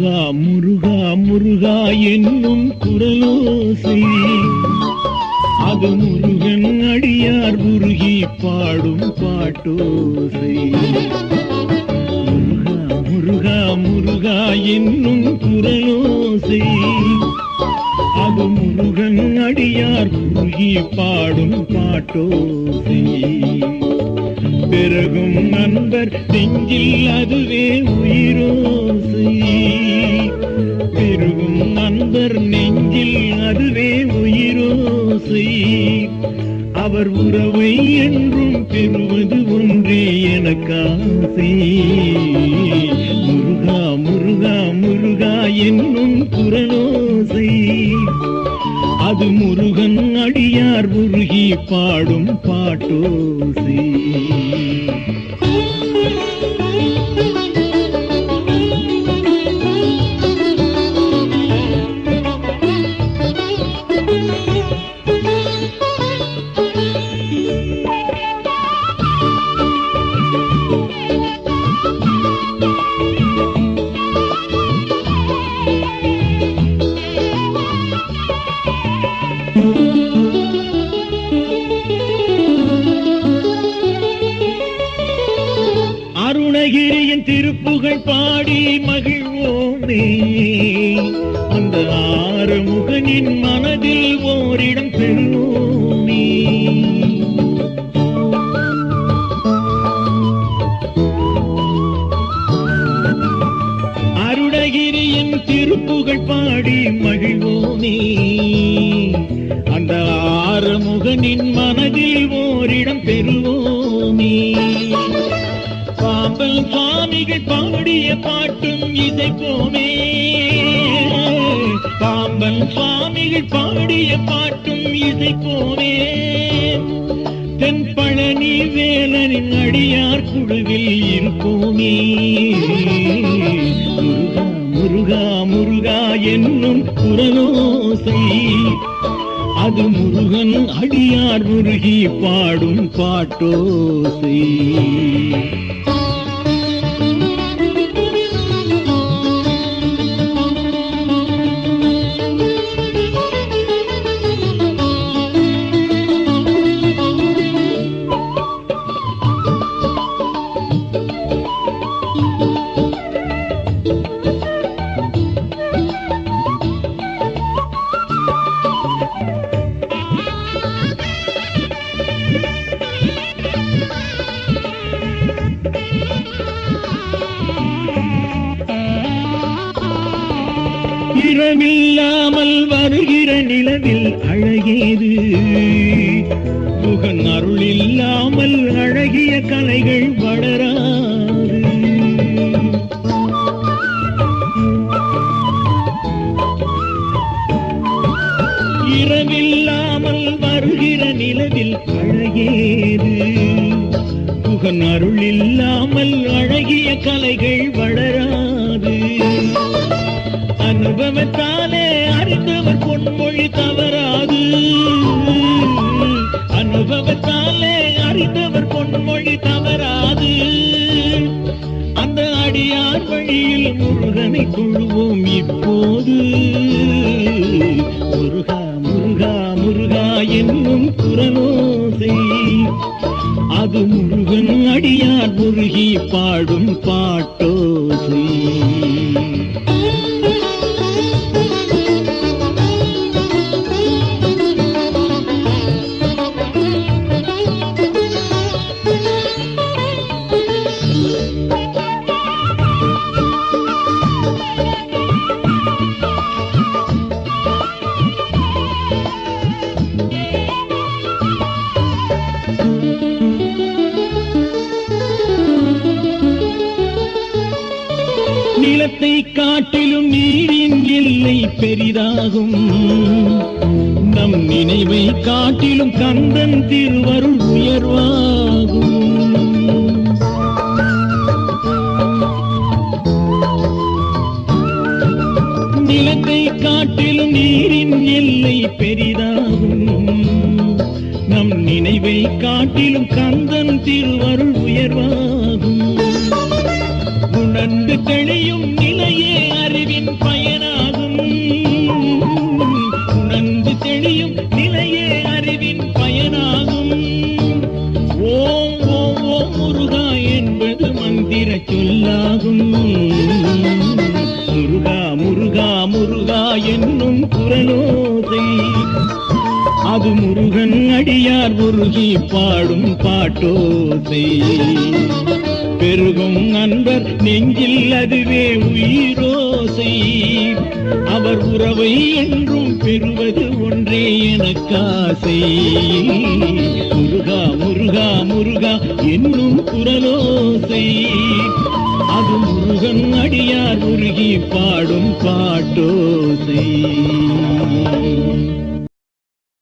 முருகா முருகா முருகா என்னும் குரலோசை. அது முருகன் அடியார் உருகி பாடும் பாட்டோசை. முருகா முருகா முருகா என்னும் குரலோசை. அது முருகன் அடியார் உருகி பாடும் பாட்டோசை. பெருகும் நண்பர் நெஞ்சில் அதுவே உயிரோசை. அதுவே அவர் உறவை என்றும் பெறுவது ஒன்றே எனக்காசை. முருகா முருகா முருகா என்னும் குரலோசை அது முருகன் அடியார் உருகி பாடும் பாட்டோசை. புகழ் பாடி மகிழ்வோமே. அந்த ஆறுமுகனின் மனதில் ஓரிடம் பெறுவோமே அருணகிரியின் திருப்புகழ் பாடி மகிழ்வோமே. அந்த ஆறுமுகனின் மனதில் ஓரிடம் பெறுவோமே பாம்பல் சுவாமிகள் பாடிய பாட்டும் இசைப்போமே பாம்பல் சுவாமிகள் பாடிய பாட்டும் இசைப்போமே தென் பழனி வேலனின் அடியார் குழுவில் இருப்போமே முருகா முருகா முருகா என்னும் குரலோசை அது முருகன் அடியார் முருகி பாடும் பாட்டோசை. இரவில்லாமல் வருகிற நிலவில் அழகேது முகன் அருள் இல்லாமல் அழகிய கலைகள் வளராது. இரவில்லாமல் வருகிற நிலவில் அழகேது முகன் அருள் இல்லாமல் அழகிய கலைகள் வளர அனுபவத்தாலே அறிந்தவர் பொன்மொழி தவறாது. அனுபவத்தாலே அறிந்தவர் பொன்மொழி தவறாது. அந்த அடியார் வழியில் முருகனை கொள்வோம் இப்போது. முருகா முருகா முருகா என்னும் குரலோசை அது முருகன் அடியார் முருகி பாடும் பாட்டோசை. நிலத்தை காட்டிலும் நீரின் எல்லை பெரிதாகும். நம் நினைவை காட்டிலும் கந்தன் திருவருள் உயர்வாகும். நிலத்தை காட்டிலும் நீரின் எல்லை பெரிதாகும். நம் நினைவை காட்டிலும் கந்தன் திருவருள் உயர்வாகும். என்னும் புறநோசை. அது முருகன் அடியார் உருகி பாடும் பாட்டோசை. பெருகும் நண்பர் நெஞ்சில் அதுவே உயிரோசை. அவர் உறவை என்றும் பெறுவது ஒன்றே எனக்காசை. முருகா முருகா முருகா என்னும் குரலோசை முருகன் அடியார் உருகி பாடும் பாட்டோசை.